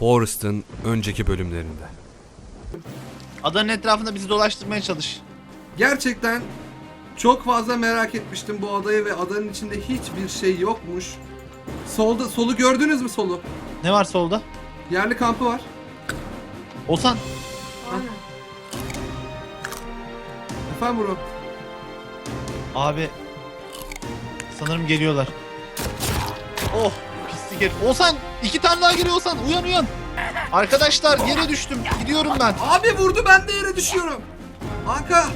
Forrest'ın önceki bölümlerinde. Adanın etrafında bizi dolaştırmaya çalış. Gerçekten çok fazla merak etmiştim bu adayı ve adanın içinde hiçbir şey yokmuş. Solda solu gördünüz mü solu? Ne var solda? Yerli kampı var. Olsan. Efendim bro. Abi. Sanırım geliyorlar. Oh herif. Olsan iki tane daha geliyor Olsan. Uyan uyan. Arkadaşlar yere düştüm. Gidiyorum ben. Abi vurdu ben de yere düşüyorum. Anka.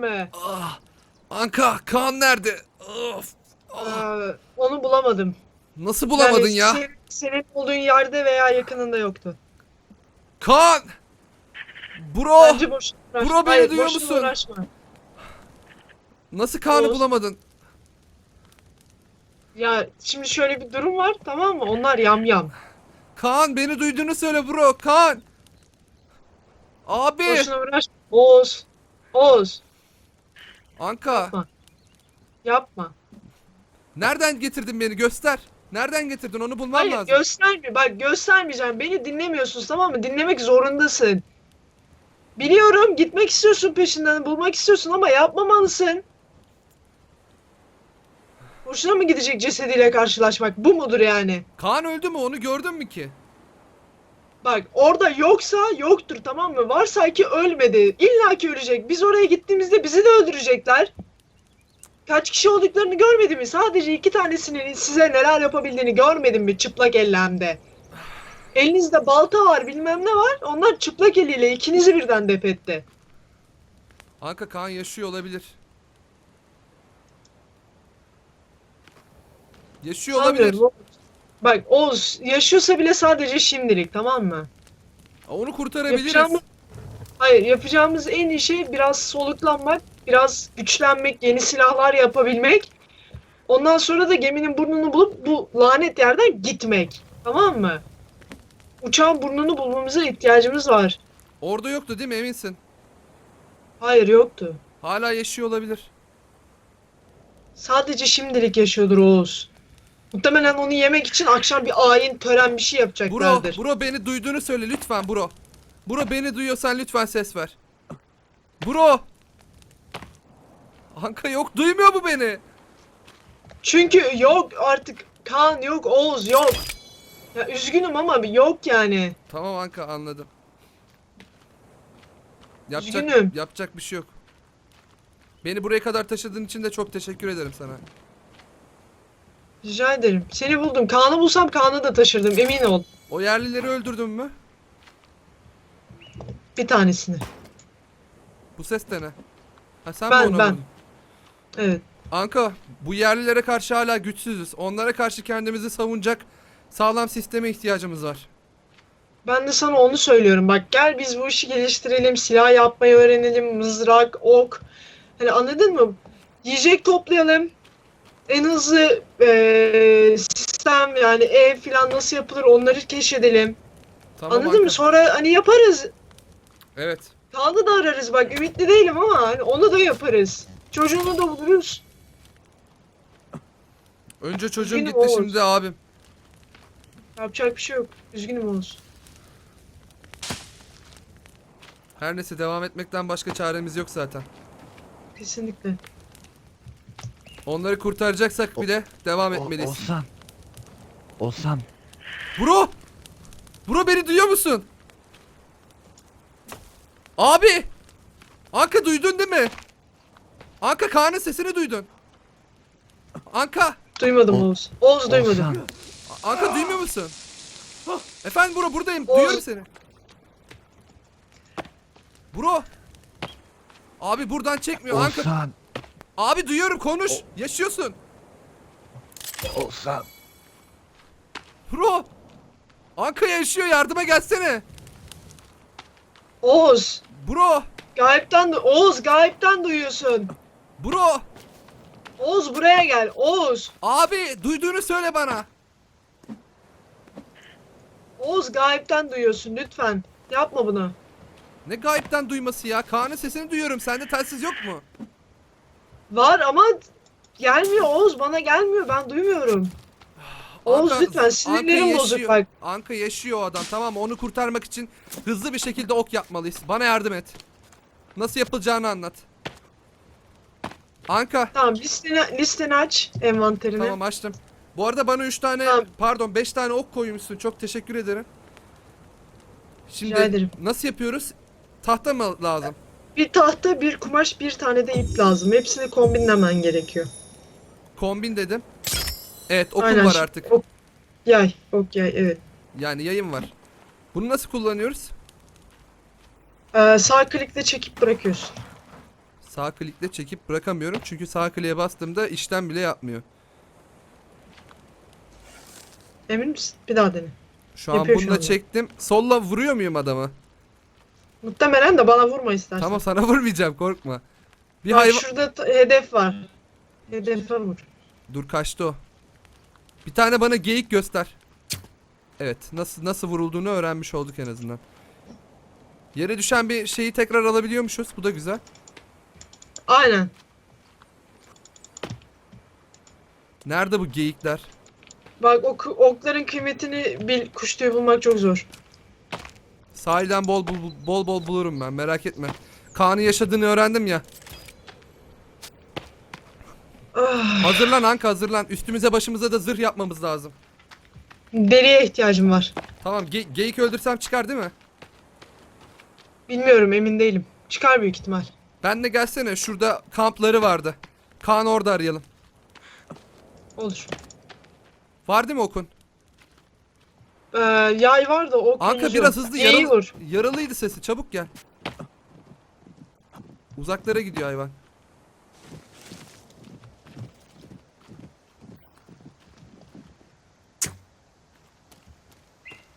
Mı? Ah, Anka, Kaan nerede? Of. Aa, onu bulamadım. Nasıl bulamadın Yani ya? se- senin olduğun yerde veya yakınında yoktu. Kaan! Bro! Bence boş uğraşma. bro beni Hayır, duyuyor boşuna musun? Uğraşma. Nasıl Kaan'ı Oğuz. bulamadın? Ya şimdi şöyle bir durum var tamam mı? Onlar yamyam. Kaan beni duyduğunu söyle bro. Kaan! Abi! Boşuna uğraşma. Oğuz. Oğuz. Anka! Yapma. Nereden getirdin beni? Göster. Nereden getirdin? Onu bulmam Hayır lazım. gösterme. Bak göstermeyeceğim. Beni dinlemiyorsun tamam mı? Dinlemek zorundasın. Biliyorum gitmek istiyorsun peşinden bulmak istiyorsun ama yapmamalısın. Boşuna mı gidecek cesediyle karşılaşmak? Bu mudur yani? Kaan öldü mü? Onu gördün mü ki? Bak orada yoksa yoktur tamam mı? Varsa ki ölmedi. İlla ki ölecek. Biz oraya gittiğimizde bizi de öldürecekler. Kaç kişi olduklarını görmedin mi? Sadece iki tanesinin size neler yapabildiğini görmedin mi çıplak ellemde? Elinizde balta var bilmem ne var. Onlar çıplak eliyle ikinizi birden def etti. Anka Kaan yaşıyor olabilir. Yaşıyor olabilir. Sanmıyorum. Bak Oğuz yaşıyorsa bile sadece şimdilik tamam mı? Onu kurtarabiliriz. Yapacağımız, hayır yapacağımız en iyi şey biraz soluklanmak, biraz güçlenmek, yeni silahlar yapabilmek. Ondan sonra da geminin burnunu bulup bu lanet yerden gitmek. Tamam mı? Uçağın burnunu bulmamıza ihtiyacımız var. Orada yoktu değil mi? Eminsin. Hayır yoktu. Hala yaşıyor olabilir. Sadece şimdilik yaşıyordur Oğuz. Muhtemelen onu yemek için akşam bir ayin tören bir şey Bro, yapacaklardır. bro beni duyduğunu söyle lütfen bro. Bro beni duyuyorsan lütfen ses ver. Bro. Anka yok duymuyor mu beni? Çünkü yok artık Kaan yok Oğuz yok. Ya üzgünüm ama bir yok yani. Tamam Anka anladım. Yapacak, Üzgünüm. yapacak bir şey yok. Beni buraya kadar taşıdığın için de çok teşekkür ederim sana. Rica ederim. Seni buldum. Kaan'ı bulsam Kaan'ı da taşırdım emin ol. O yerlileri öldürdün mü? Bir tanesini. Bu ses de ne? Ha sen Ben, mi onu ben. vurdun? Evet. Anka bu yerlilere karşı hala güçsüzüz. Onlara karşı kendimizi savunacak sağlam sisteme ihtiyacımız var. Ben de sana onu söylüyorum. Bak gel biz bu işi geliştirelim. Silah yapmayı öğrenelim. Mızrak, ok. Hani anladın mı? Yiyecek toplayalım. En hızlı eee, sistem yani ev falan nasıl yapılır onları keşfedelim. Tamam Anladın mı? Sonra hani yaparız. Evet. Kaan'ı da ararız bak ümitli değilim ama hani onu da yaparız. Çocuğunu da buluruz. Önce çocuğum Üzgünüm gitti Oğuz. şimdi de abim. Yapacak bir şey yok. Üzgünüm Oğuz. Her neyse devam etmekten başka çaremiz yok zaten. Kesinlikle. Onları kurtaracaksak bir de devam etmeliyiz. Olsan. Olsan. Bro! Bro beni duyuyor musun? Abi! Anka duydun değil mi? Anka Kaan'ın sesini duydun. Anka! Duymadım Oğuz. Oğuz duymadım. Anka duymuyor musun? Efendim bro buradayım. Oğuz. Duyuyorum seni. Bro! Abi buradan çekmiyor. Anka. Olsan. Abi duyuyorum konuş. Yaşıyorsun. Olsan. Bro! Anka yaşıyor yardıma gelsene. Oğuz. Bro! Gayipten du Oğuz gayipten duyuyorsun. Bro! Oğuz buraya gel. Oğuz. Abi duyduğunu söyle bana. Oğuz gayipten duyuyorsun lütfen. Yapma bunu. Ne gayipten duyması ya? Kaan'ın sesini duyuyorum. Sende telsiz yok mu? Var ama gelmiyor Oğuz bana gelmiyor ben duymuyorum. Oğuz Anka- lütfen sinirlerim Anka bozuk yaşıyor. bak. Anka yaşıyor o adam. Tamam onu kurtarmak için hızlı bir şekilde ok yapmalıyız. Bana yardım et. Nasıl yapılacağını anlat. Anka. Tamam listeni, listeni aç envanterini. Tamam açtım. Bu arada bana 3 tane Tamam. pardon 5 tane ok koymuşsun. Çok teşekkür ederim. Şimdi Rica ederim. nasıl yapıyoruz? Tahta mı lazım? Bir tahta, bir kumaş, bir tane de ip lazım. Hepsini kombinlemen gerekiyor. Kombin dedim. Evet okum Aynen, var şu- artık. ok- Yay, ok yay, evet. Yani yayın var. Bunu nasıl kullanıyoruz? Ee, sağ klikle çekip bırakıyorsun. Sağ klikle çekip bırakamıyorum. Çünkü sağ kliğe bastığımda işlem bile yapmıyor. Emin misin? Bir daha dene. Şu an Yapıyor şu bununla anda. çektim. Solla vuruyor muyum adamı? Muhtemelen de bana vurma istersen. Tamam sana vurmayacağım korkma. Bir Bak hayvan... şurada t- hedef var. Hedefe vur. Dur kaçtı o. Bir tane bana geyik göster. Evet nasıl nasıl vurulduğunu öğrenmiş olduk en azından. Yere düşen bir şeyi tekrar alabiliyormuşuz. Bu da güzel. Aynen. Nerede bu geyikler? Bak ok, okların kıymetini bil. Kuş tüyü bulmak çok zor. Sahilden bol bol, bol bol bulurum ben merak etme. Kaan'ın yaşadığını öğrendim ya. Hazırlan Anka hazırlan. Üstümüze başımıza da zırh yapmamız lazım. deriye ihtiyacım var. Tamam ge- geyik öldürsem çıkar değil mi? Bilmiyorum emin değilim. Çıkar büyük ihtimal. Ben de gelsene şurada kampları vardı. Kaan orada arayalım. Olur. Var değil mi okun? Ee, yay var da ok Anka henüz biraz hızlı yaralı, vur. yaralıydı sesi çabuk gel. Uzaklara gidiyor hayvan.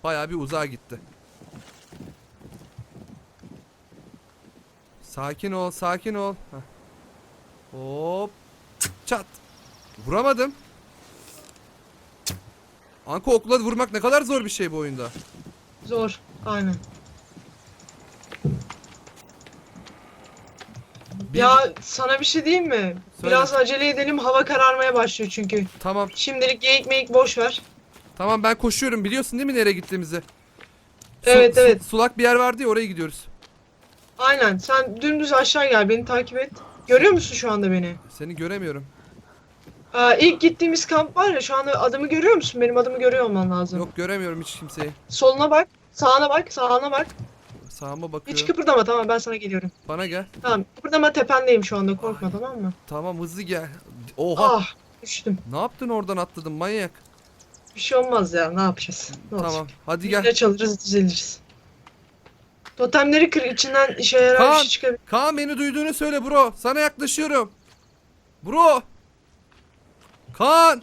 Bayağı bir uzağa gitti. Sakin ol, sakin ol. Heh. Hop. Çat. Vuramadım. Anka okla vurmak ne kadar zor bir şey bu oyunda. Zor. Aynen. Bir- Ya sana bir şey diyeyim mi? Biraz acele edelim hava kararmaya başlıyor çünkü. Tamam. Şimdilik geyik meyik boş ver. Tamam ben koşuyorum biliyorsun değil mi nereye gittiğimizi? Su- Evet, su- evet. sulak bir yer vardı ya oraya gidiyoruz. Aynen sen dümdüz aşağı gel beni takip et. Görüyor musun şu anda beni? Seni göremiyorum. Ee, ilk gittiğimiz kamp var ya şu anda adımı görüyor musun? Benim adımı görüyor olman lazım. Yok göremiyorum hiç kimseyi. Soluna bak, sağına bak, sağına bak. Sağıma Hiç bakıyorum. kıpırdama tamam ben sana geliyorum. Bana gel. Tamam kıpırdama tependeyim şu anda korkma tamam mı? Tamam hızlı gel. Oha. Ah düştüm. Ne yaptın oradan atladın manyak. Bir şey olmaz ya ne yapacağız? Ne olacak? Tamam hadi Bir gel. de çalırız düzeliriz. Totemleri kır içinden işe yarar bir Kaan. şey çıkabilir. Kaan beni duyduğunu söyle bro. Sana yaklaşıyorum. Bro. Kaan.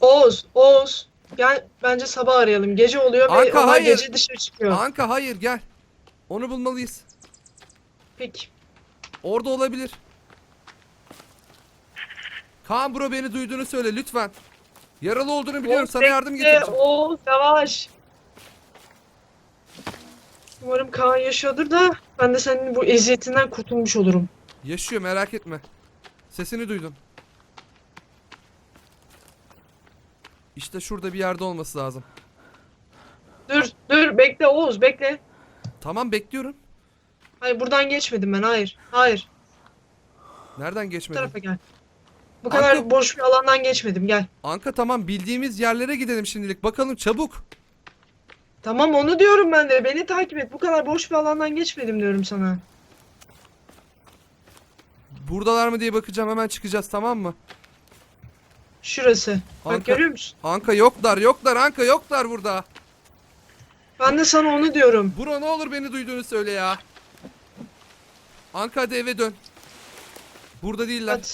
Oğuz, Oğuz. Gel bence sabah arayalım. Gece oluyor ve Arka, onlar hayır. gece dışarı çıkıyor. Anka hayır gel. Onu bulmalıyız. Peki. Orada olabilir. Kaan bro beni duyduğunu söyle lütfen. Yaralı olduğunu biliyorum Oğuz, sana yardım bekle. getireceğim. Oğuz yavaş. Umarım Kaan yaşıyordur da ben de senin bu eziyetinden kurtulmuş olurum. Yaşıyor merak etme. Sesini duydum. İşte şurada bir yerde olması lazım. Dur, dur, bekle Oğuz, bekle. Tamam bekliyorum. Hayır, buradan geçmedim ben, hayır. Hayır, Nereden bu geçmedin? tarafa gel. Bu Anka- kadar boş bir alandan geçmedim, gel. Anka tamam bildiğimiz yerlere gidelim şimdilik. Bakalım çabuk. Tamam onu diyorum ben de, beni takip et. Bu kadar boş bir alandan geçmedim diyorum sana. Buradalar mı diye bakacağım hemen çıkacağız tamam mı? Şurası. Bak Anka, görüyor musun? Anka yoklar yoklar Anka yoklar burada. Ben de sana onu diyorum. Bro ne olur beni duyduğunu söyle ya. Anka hadi eve dön. Burada değiller. Hadi.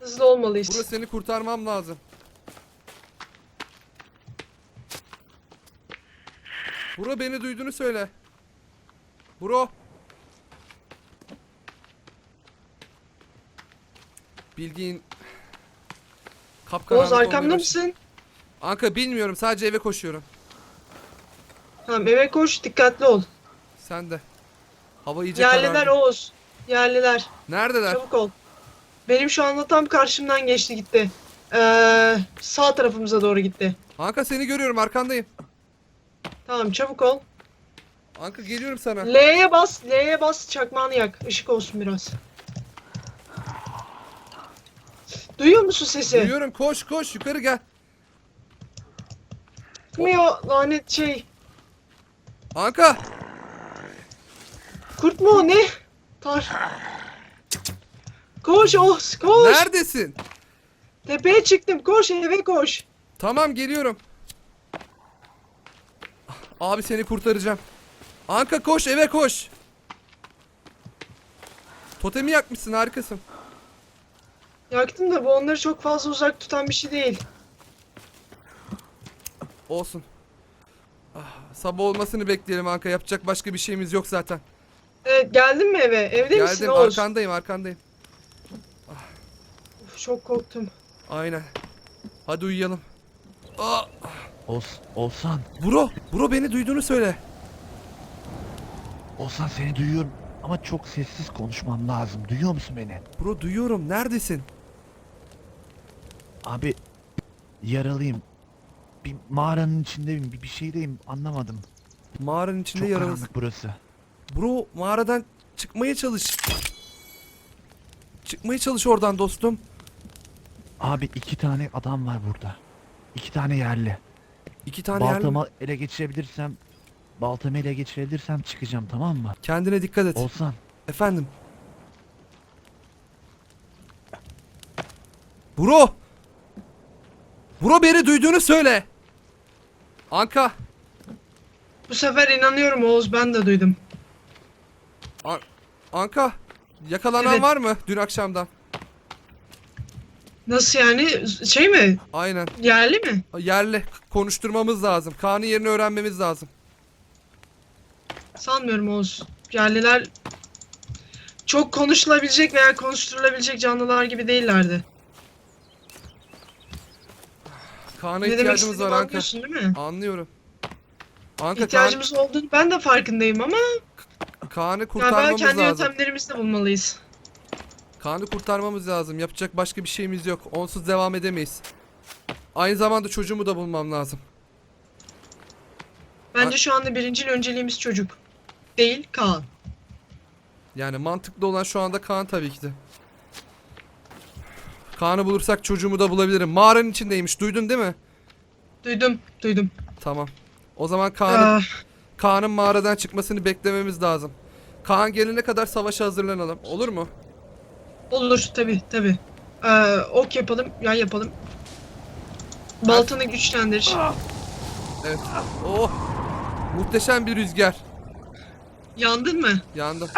Hızlı olmalıyız. Burada seni kurtarmam lazım. Bro beni duyduğunu söyle. Bro. Bildiğin kapkaranlık Oğuz arkamda mısın? Anka bilmiyorum sadece eve koşuyorum. Tamam eve koş dikkatli ol. Sen de. Hava iyice Yerliler karardı. Oğuz. Yerliler. Neredeler? Çabuk ol. Benim şu anda tam karşımdan geçti gitti. Ee, sağ tarafımıza doğru gitti. Anka seni görüyorum arkandayım. Tamam çabuk ol. Anka geliyorum sana. L'ye bas, L'ye bas çakmağını yak. Işık olsun biraz. Duyuyor musun sesi? Duyuyorum koş koş yukarı gel. Çıkmıyor lanet şey. Anka Kurt mu o ne? Tar. Koş Oğuz koş. neredesin? Tepeye çıktım koş eve koş. Tamam geliyorum. Abi seni kurtaracağım. Anka koş eve koş. Totemi yakmışsın harikasın. Yaktım da bu onları çok fazla uzak tutan bir şey değil. Olsun. Ah, sabah olmasını bekleyelim Anka. Yapacak başka bir şeyimiz yok zaten. Evet geldin mi eve? Evde misin Geldim Oğuz? arkandayım arkandayım. Uf, çok korktum. Aynen. Hadi uyuyalım. Aa, Os Olsan. bro, bro beni duyduğunu söyle. Olsan seni duyuyorum. Ama çok sessiz konuşmam lazım. Duyuyor musun beni? Bro duyuyorum. Neredesin? Abi yaralıyım. Bir mağaranın içindeyim. Bir, bir şeydeyim. Anlamadım. Mağaranın içinde Çok yaralısın. karanlık burası. Bro mağaradan çıkmaya çalış. Çıkmaya çalış oradan dostum. Abi iki tane adam var burada. İki tane yerli. İki tane yer. Baltamı ele geçirebilirsem baltamı ele geçirebilirsem çıkacağım tamam mı? Kendine dikkat et. Olsan Efendim. Bro. Bro beni duyduğunu söyle. Anka. Bu sefer inanıyorum Oğuz ben de duydum. An- Anka. Yakalanan Evet. var mı dün akşamdan? Nasıl yani? Şey mi? Aynen. Yerli mi? Yerli. Konuşturmamız lazım. Kaan'ın yerini öğrenmemiz lazım. Sanmıyorum Oğuz. Yerliler çok konuşulabilecek veya konuşturulabilecek canlılar gibi değillerdi. Kaan'a Ne demek ihtiyacımız istediğimi var Anka. anlıyorsun değil mi? Anlıyorum. Anka Kaan, İhtiyacımız olduğunu ben de farkındayım ama Kaan'ı galiba kurtarmamız kendi lazım. yöntemlerimizle bulmalıyız. Kaan'ı kurtarmamız lazım. Yapacak başka bir şeyimiz yok. Onsuz devam edemeyiz. Aynı zamanda çocuğumu da bulmam lazım. Bence şu anda birincil önceliğimiz çocuk. Değil Kaan. Yani mantıklı olan şu anda Kaan tabii ki de. Kaan'ı bulursak çocuğumu da bulabilirim. Mağaranın içindeymiş. Duydun değil mi? Duydum, duydum. Tamam. O zaman Kaan'ın Ah, Kaan'ın mağaradan çıkmasını beklememiz lazım. Kaan gelene kadar savaşa hazırlanalım. Olur mu? olur tabi tabi. Ee, ok yapalım, yay yapalım. Baltanı güçlendir. Evet. Oh! Muhteşem bir rüzgar. Yandın mı? Yandım.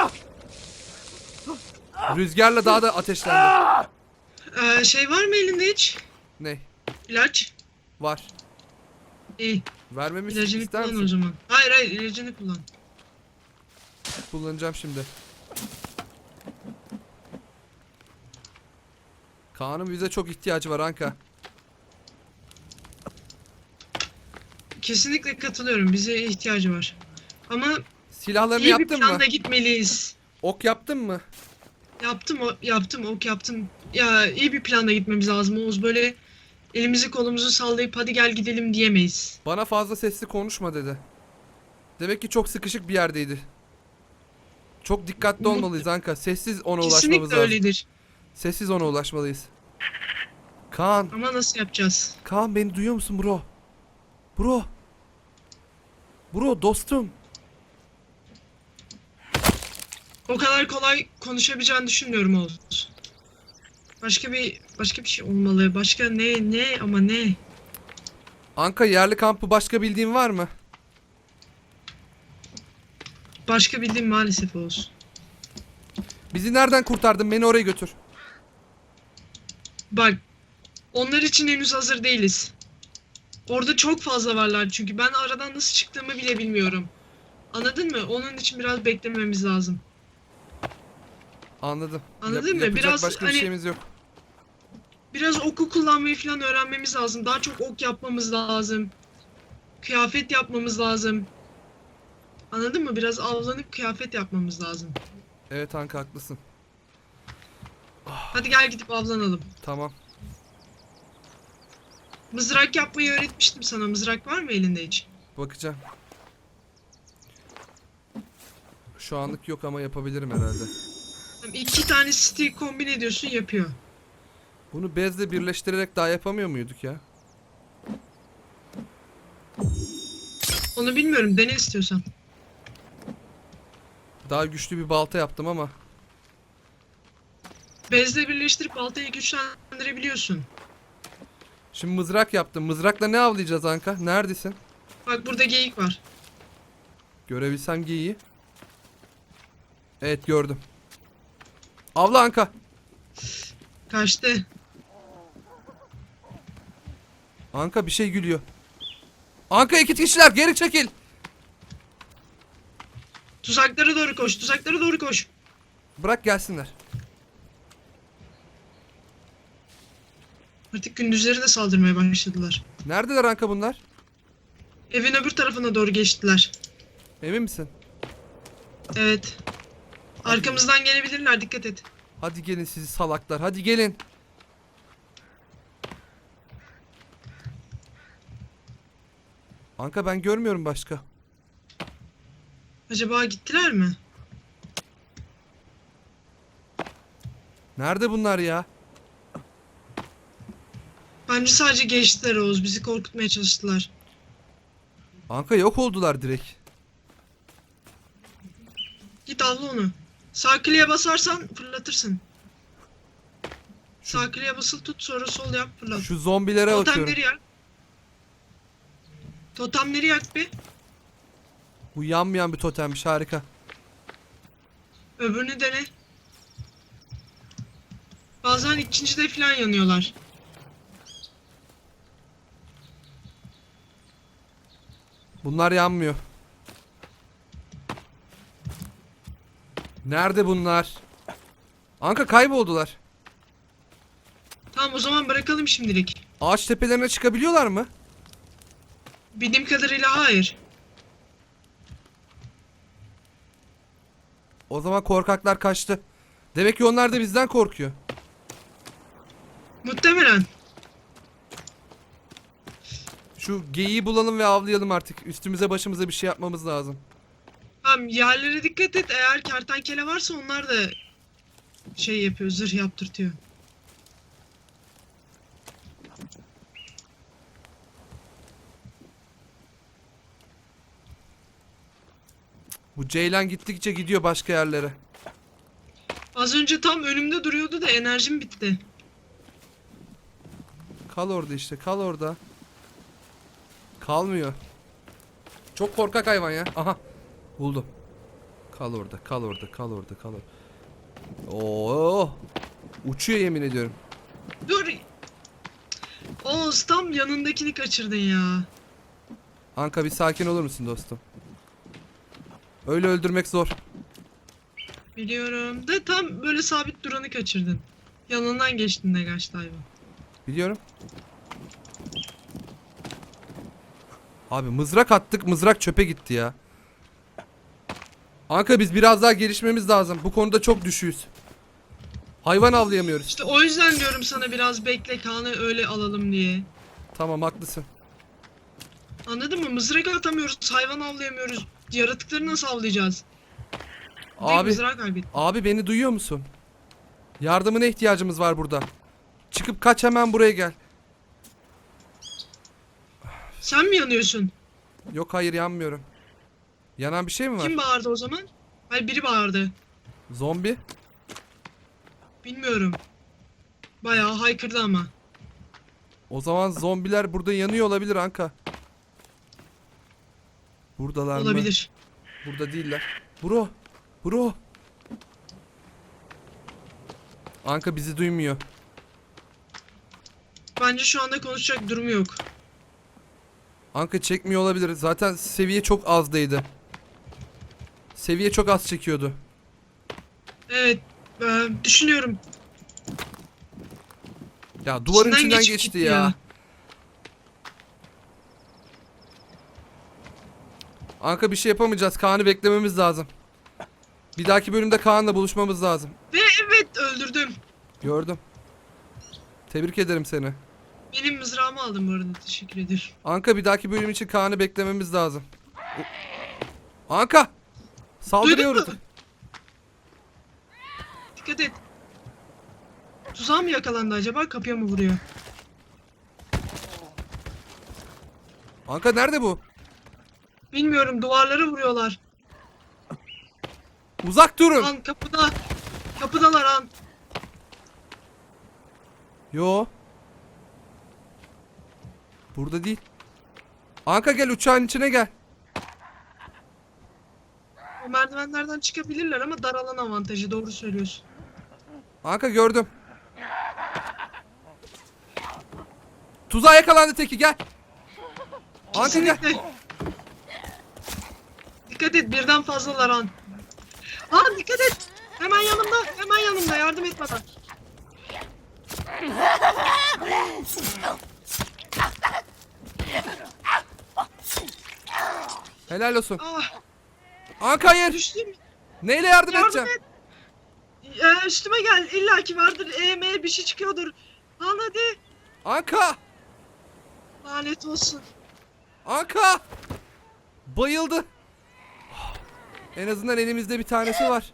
Rüzgarla daha da ateşlendim. Ee, şey var mı elinde hiç? Ne? İlaç. Var. İyi. Vermemi İlacını ister kullan o misin? zaman. Hayır hayır ilacını kullan. Kullanacağım şimdi. Kaan'ın bize çok ihtiyacı var Anka. Kesinlikle katılıyorum. Bize ihtiyacı var. Ama Silahlarını iyi bir yaptın mı? planla gitmeliyiz. Ok yaptın mı? Yaptım yaptım ok yaptım. Ya iyi bir planla gitmemiz lazım Oğuz. Böyle elimizi kolumuzu sallayıp hadi gel gidelim diyemeyiz. Bana fazla sesli konuşma dedi. Demek ki çok sıkışık bir yerdeydi. Çok dikkatli olmalıyız Anka. Sessiz ona ulaşmamız Kesinlikle lazım. öyledir. Sessiz ona ulaşmalıyız. Kaan, Ama nasıl yapacağız? Kaan beni duyuyor musun bro? Bro. Bro dostum. O kadar kolay konuşabileceğini düşünmüyorum Oğuz. Başka bir başka bir şey olmalı. Başka ne ne ama ne? Anka yerli kampı başka bildiğin var mı? Başka bildiğim maalesef Oğuz. Bizi nereden kurtardın? Beni oraya götür. Bak onlar için henüz hazır değiliz. Orada çok fazla varlar çünkü ben aradan nasıl çıktığımı bile bilmiyorum. Anladın mı? Onun için biraz beklememiz lazım. Anladım. Anladın mı? yapacak Biraz başka bir hani- şeyimiz yok. Biraz oku kullanmayı falan öğrenmemiz lazım. Daha çok ok yapmamız lazım. Kıyafet yapmamız lazım. Anladın mı? Biraz avlanıp kıyafet yapmamız lazım. Evet Anka haklısın. Hadi gel gidip avlanalım. Tamam. Mızrak yapmayı öğretmiştim sana. Mızrak var mı elinde hiç? Bakacağım. Şu anlık yok ama yapabilirim herhalde. İki tane stick kombin ediyorsun yapıyor. Bunu bezle birleştirerek daha yapamıyor muyduk ya? Onu bilmiyorum. Dene istiyorsan. Daha güçlü bir balta yaptım ama. Bezle birleştirip baltayı güçlendirebiliyorsun. Şimdi mızrak yaptım. Mızrakla ne avlayacağız Anka? Neredesin? Bak burada geyik var. Görebilsem geyiği. Evet gördüm. Avla Anka. Kaçtı. Anka bir şey gülüyor. Anka iki kişiler geri çekil. Tuzaklara doğru koş. Tuzaklara doğru koş. Bırak gelsinler. Artık gündüzleri de saldırmaya başladılar. Neredeler Anka bunlar? Evin öbür tarafına doğru geçtiler. Emin misin? Evet. Arkamızdan gelebilirler. Dikkat et. Hadi gelin sizi salaklar. Hadi gelin. Anka ben görmüyorum başka. Acaba gittiler mi? Nerede bunlar ya? Bence sadece geçtiler Oğuz. Bizi korkutmaya çalıştılar. Anka yok oldular direkt. Git avla onu. Sağ kliğe basarsan fırlatırsın. Sağ kliğe basılı tut sonra sol yap fırlat. Şu zombilere bakıyorum. Totemleri yak. Totemleri yak bir. Bu yanmayan bir totemmiş harika. Öbürünü dene. Bazen ikincide falan yanıyorlar. Bunlar yanmıyor. Nerede bunlar? Anka kayboldular. Tamam o zaman bırakalım şimdilik. Ağaç tepelerine çıkabiliyorlar mı? Bildiğim kadarıyla hayır. O zaman korkaklar kaçtı. Demek ki onlar da bizden korkuyor. Muhtemelen. Şu geyiği bulalım ve avlayalım artık. Üstümüze başımıza bir şey yapmamız lazım. Tamam yerlere dikkat et. Eğer kertenkele varsa onlar da şey yapıyor, zırh yaptırtıyor. Bu Ceylan gittikçe gidiyor başka yerlere. Az önce tam önümde duruyordu da enerjim bitti. Kal orada işte kal orada. Kalmıyor. Çok korkak hayvan ya. Aha. Buldum. Kal orada kal orada kal orada kal orada. Oo. Uçuyor yemin ediyorum. Dur. Oğuz tam yanındakini kaçırdın ya. Anka bir sakin olur musun dostum? Öyle öldürmek zor. Biliyorum. Da tam böyle sabit duranı kaçırdın. Yanından geçtin de kaçtı hayvan. Biliyorum. Abi mızrak attık mızrak çöpe gitti ya. Anka biz biraz daha gelişmemiz lazım. Bu konuda çok düşüyüz. Hayvan avlayamıyoruz. İşte o yüzden diyorum sana biraz bekle Kaan'ı öyle alalım diye. Tamam haklısın. Anladın mı? Mızrak atamıyoruz, hayvan avlayamıyoruz. Yaratıkları nasıl avlayacağız? Abi. Abi beni duyuyor musun? Yardımına ihtiyacımız var burada. Çıkıp kaç hemen buraya gel. Sen mi yanıyorsun? Yok hayır yanmıyorum. Yanan bir şey mi var? Kim bağırdı o zaman? Hayır biri bağırdı. Zombi. Bilmiyorum. Bayağı haykırdı ama. O zaman zombiler burada yanıyor olabilir Anka. Buradalar mı? Olabilir. Burada değiller. Bro. Bro. Anka bizi duymuyor. Bence şu anda konuşacak durumu yok. Anka çekmiyor olabilir. Zaten seviye çok azdaydı. Seviye çok az çekiyordu. Evet. e, düşünüyorum. Ya duvarın İçinden içinden geçip geçti gitti ya. ya. Anka bir şey yapamayacağız. Kaan'ı beklememiz lazım. Bir dahaki bölümde Kaan'la buluşmamız lazım. Ve evet öldürdüm. Gördüm. Tebrik ederim seni. Benim mızrağımı aldım bu arada teşekkür ederim. Anka bir dahaki bölüm için Kaan'ı beklememiz lazım. Anka! Saldırıyoruz. Duydun mu? Dikkat et. Tuzağa mı yakalandı acaba kapıya mı vuruyor? Anka nerede bu? Bilmiyorum duvarlara vuruyorlar. Uzak durun. An kapıda. Kapıdalar an. Yo. Burada değil. Anka gel uçağın içine gel. Merdivenlerden çıkabilirler ama dar alan avantajı doğru söylüyorsun. Anka gördüm. Tuzağa yakalandı teki gel. Anka gel. Kesinlikle. Dikkat et birden fazlalar an. An dikkat et. Hemen yanımda hemen yanımda yardım et bana. Helal olsun. Ah Anka hayır. düştüm. Neyle yardım, Yardım edeceğim? et. Ee, üstüme gel illa ki vardır. EM bir şey çıkıyordur. Lan hadi. Anka! Lanet olsun. Anka! Bayıldı. En azından elimizde bir tanesi var.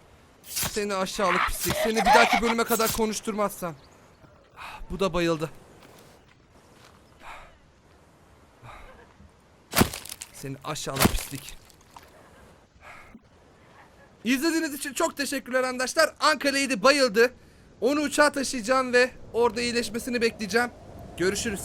Seni aşağılık pislik. Seni bir dahaki bölüme kadar konuşturmazsam. Bu da bayıldı. Seni aşağılık pislik. İzlediğiniz için çok teşekkürler arkadaşlar. Ankara'ydı bayıldı. Onu uçağa taşıyacağım ve orada iyileşmesini bekleyeceğim. Görüşürüz.